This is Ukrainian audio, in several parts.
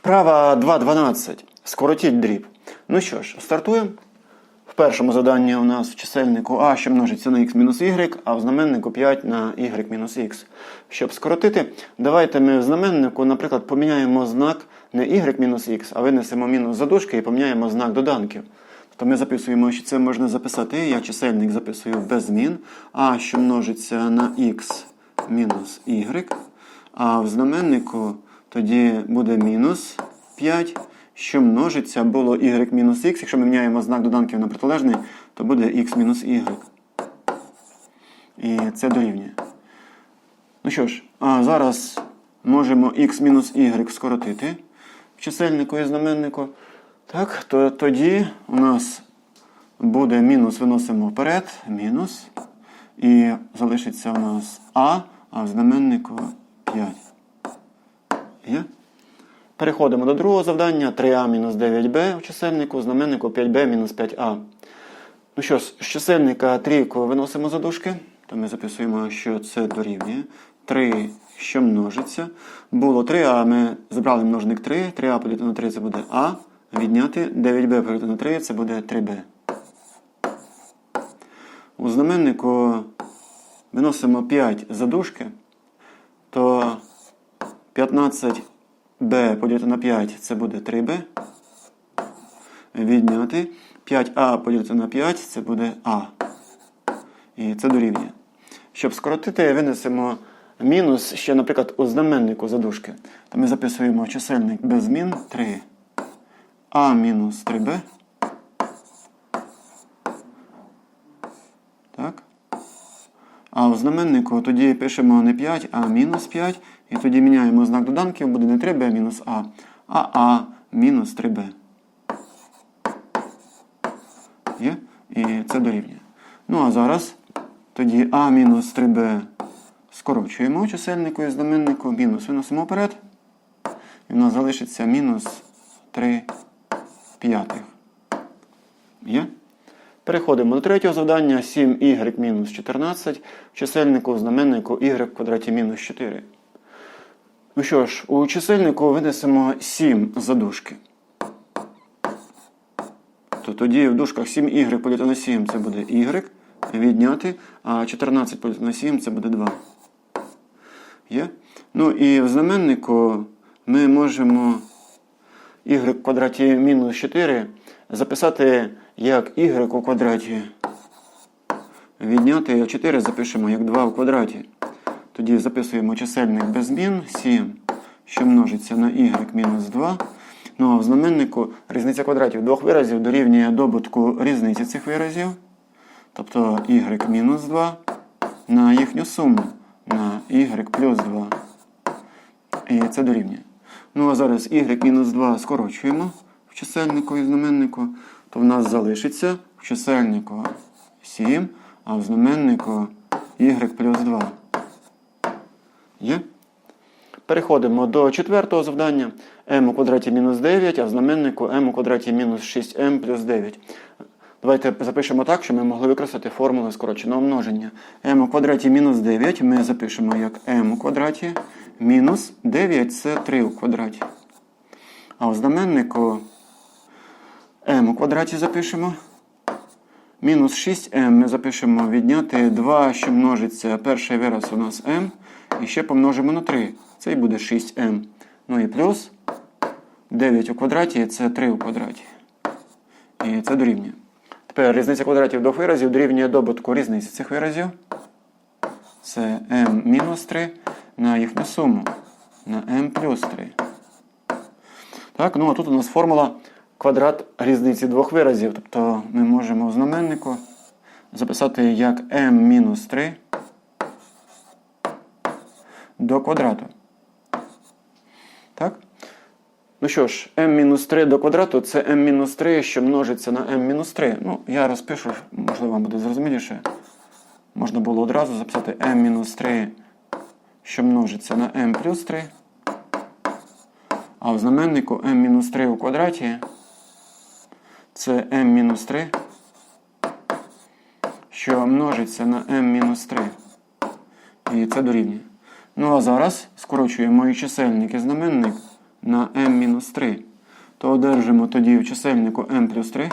Вправа 2.12. Скоротіть дріб. Ну що ж, стартуємо. В першому заданні у нас в чисельнику А, що множиться на х мінус y, а в знаменнику 5 на y мінус х. Щоб скоротити, давайте ми в знаменнику, наприклад, поміняємо знак не y мінус х, а винесемо мінус задушки і поміняємо знак доданків. Тобто ми записуємо, що це можна записати. Я чисельник записую без змін. А, що множиться на х мінус y. А в знаменнику тоді буде мінус 5, що множиться було y мінус х. Якщо ми міняємо знак доданків на протилежний, то буде x мінус y. І це дорівнює. Ну що ж, а зараз можемо x мінус y скоротити в чисельнику і знаменнику. Так, то тоді у нас буде мінус, виносимо вперед, мінус. І залишиться у нас А, а в знаменнику 5. Є? Переходимо до другого завдання. 3а мінус 9b в чисельнику, знаменнику 5b мінус 5а. Ну що з чисельника трійку виносимо за дужки, то ми записуємо, що це дорівнює. 3, що множиться. Було 3а, ми забрали множник 3, 3а поділити на 3 це буде А. Відняти 9b поділити на 3 це буде 3b. У знаменнику виносимо 5 задушки, то 15b поділити на 5 це буде 3b. Відняти 5а поділити на 5 це буде А. І це дорівнює. Щоб скоротити, винесемо мінус ще, наприклад, у знаменнику задушки. Ми записуємо чисельник без змін 3. А мінус 3b. А в знаменнику тоді пишемо не 5, а мінус 5. І тоді міняємо знак доданків, буде не 3b мінус А, а А мінус 3b. Є? І це дорівнює. Ну а зараз тоді А мінус 3b скорочуємо чисельнику і знаменнику, мінус виносимо вперед. І в нас залишиться мінус 3 п'ятих. Є? Переходимо до третього завдання. 7y мінус 14 в чисельнику в знаменнику y в квадраті мінус 4. Ну що ж, у чисельнику винесемо 7 задушки. То тоді в дужках 7y поділити на 7 це буде y відняти, а 14 поділити на 7 це буде 2. Є? Ну і в знаменнику ми можемо y в квадраті мінус 4 записати як y у квадраті. Відняти 4 запишемо як 2 в квадраті. Тоді записуємо чисельник без змін 7, що множиться на y мінус 2. Ну а в знаменнику різниця квадратів двох виразів дорівнює добутку різниці цих виразів. Тобто y мінус 2 на їхню суму на y плюс 2. І це дорівнює. Ну а зараз y мінус 2 скорочуємо чисельнику і знаменнику, то в нас залишиться в чисельнику 7, а в знаменнику y плюс 2. Є? Переходимо до четвертого завдання. m у квадраті мінус 9, а в знаменнику m у квадраті мінус 6m плюс 9. Давайте запишемо так, щоб ми могли використати формулу скороченого множення. m у квадраті мінус 9 ми запишемо як m у квадраті мінус 9 це 3 у квадраті. А в знаменнику m у квадраті запишемо. Мінус 6m ми запишемо відняти 2, що множиться перший вираз у нас m. І ще помножимо на 3. Це і буде 6m. Ну і плюс 9 у квадраті це 3 у квадраті. І це дорівнює. Тепер різниця квадратів двох виразів дорівнює добутку різниці цих виразів. Це m мінус 3 на їхню суму. На m плюс 3. Так, ну а тут у нас формула квадрат різниці двох виразів. Тобто ми можемо в знаменнику записати як m мінус 3 до квадрату. Так? Ну що ж, m-3 до квадрату це m-3, що множиться на m-3. Ну, я розпишу, можливо, вам буде зрозуміліше. Можна було одразу записати m-3, що множиться на m плюс 3. А в знаменнику m-3 у квадраті це m-3, що множиться на m-3. І це дорівнює. Ну а зараз скорочуємо і чисельник і знаменник на m-3, то одержимо тоді в чисельнику m плюс 3,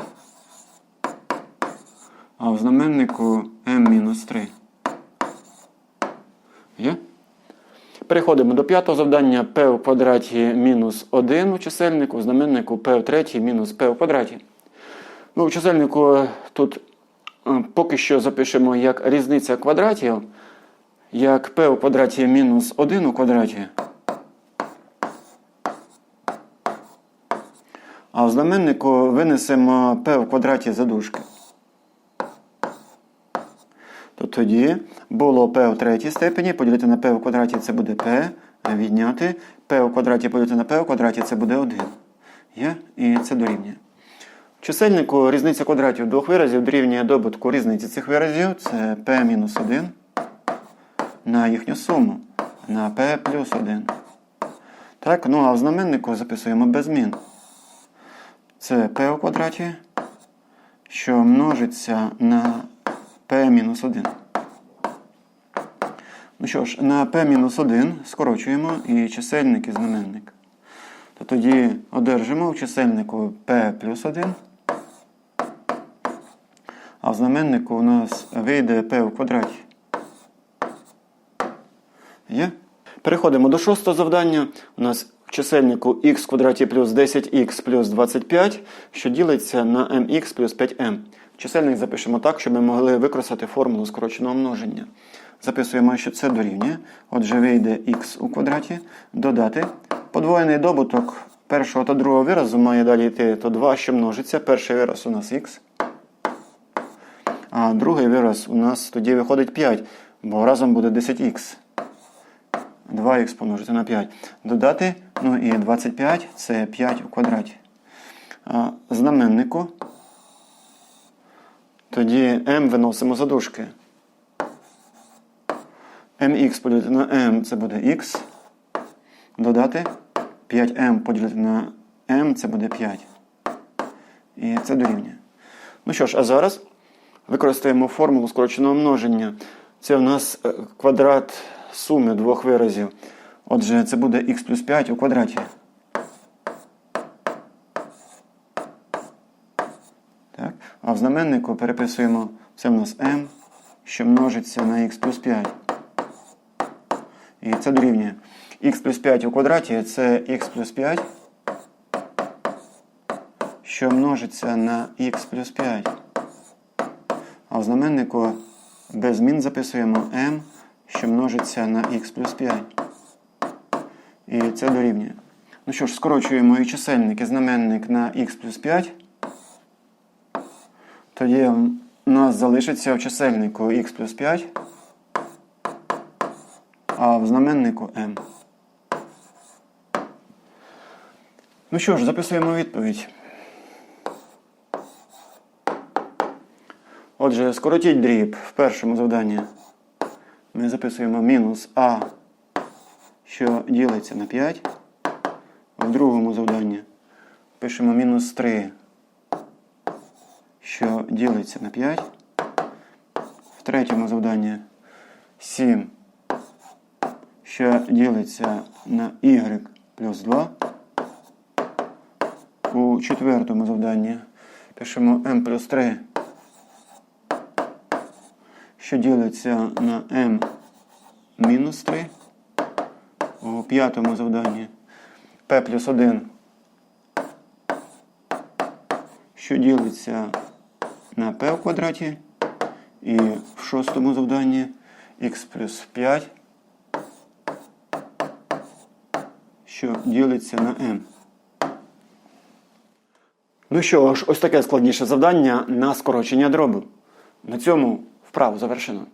а в знаменнику m-3. Є? Переходимо до п'ятого завдання p в квадраті мінус 1 у чисельнику, в знаменнику p в третій мінус p в квадраті. Ну, в чисельнику тут е, поки що запишемо як різниця квадратів, як p у квадраті мінус 1 у квадраті. А в знаменнику винесемо p в квадраті за дужки. То тоді було p в третій степені, поділити на p в квадраті це буде p, відняти p в квадраті поділити на p в квадраті це буде 1. Є? І це дорівнює. Чисельнику різниця квадратів двох виразів дорівнює добутку різниці цих виразів. Це p-1 на їхню суму на p плюс 1. Так, ну а в знаменнику записуємо без змін. Це p у квадраті, що множиться на p-1. Ну що ж, на p-1 скорочуємо і чисельник і знаменник. То тоді одержимо в чисельнику p плюс 1. А в знаменнику у нас вийде p в квадраті. Є? Переходимо до шостого завдання. У нас в чисельнику х квадраті плюс 10х плюс 25, що ділиться на mx плюс 5m. Чисельник запишемо так, щоб ми могли використати формулу скороченого множення. Записуємо, що це дорівнює. Отже, вийде х у квадраті, додати. Подвоєний добуток першого та другого виразу має далі йти то 2, що множиться. Перший вираз у нас х. А другий вираз у нас тоді виходить 5, бо разом буде 10х. 2х помножити на 5. Додати, ну і 25 це 5 у квадраті. Знаменнику. Тоді m виносимо за дужки. mx поділити на m це буде x. Додати 5m поділити на m це буде 5. І це дорівнює. Ну що ж, а зараз використаємо формулу скороченого множення. Це у нас е, квадрат суми двох виразів. Отже, це буде х плюс 5 у квадраті. Так. А в знаменнику переписуємо це в нас m, що множиться на х плюс 5. І це дорівнює. х плюс 5 у квадраті це х плюс 5, що множиться на х плюс 5. А в знаменнику без змін записуємо m, що множиться на х плюс 5. І це дорівнює. Ну що ж, скорочуємо і чисельник, і знаменник на х плюс 5. Тоді у нас залишиться в чисельнику х плюс 5, а в знаменнику m. Ну що ж, записуємо відповідь. Отже, скоротіть дріб в першому завданні. Ми записуємо мінус а, що ділиться на 5. В другому завданні пишемо мінус 3, що ділиться на 5. В третьому завданні 7, що ділиться на y плюс 2. У четвертому завданні пишемо m плюс 3 що ділиться на m мінус 3. У п'ятому завданні p плюс 1, що ділиться на p в квадраті. І в шостому завданні x плюс 5, що ділиться на m. Ну що ж, ось таке складніше завдання на скорочення дробу. На цьому вправу завершено.